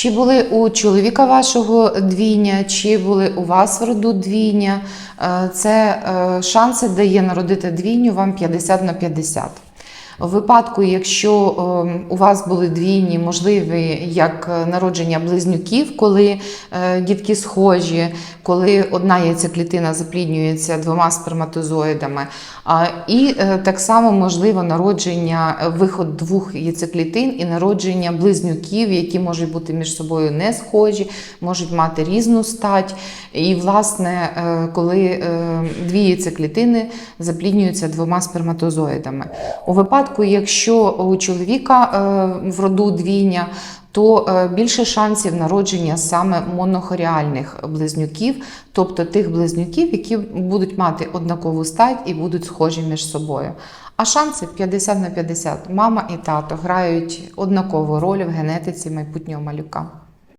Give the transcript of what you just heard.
Чи були у чоловіка вашого двійня, чи були у вас в роду двійня? Е, Це е, шанси дає народити двійню вам 50 на 50. У випадку, якщо е, у вас були двійні, можливі як е, народження близнюків, коли е, дітки схожі, коли одна яйцеклітина запліднюється двома сперматозоїдами, і е, так само можливо народження, виход двох яйцеклітин і народження близнюків, які можуть бути між собою не схожі, можуть мати різну стать. І, власне, коли дві яйцеклітини запліднюються двома сперматозоїдами. У випадку, якщо у чоловіка е, в роду двійня, то е, більше шансів народження саме монохоріальних близнюків, тобто тих близнюків, які будуть мати однакову стать і будуть схожі між собою. А шанси 50 на 50. Мама і тато грають однакову роль в генетиці майбутнього малюка.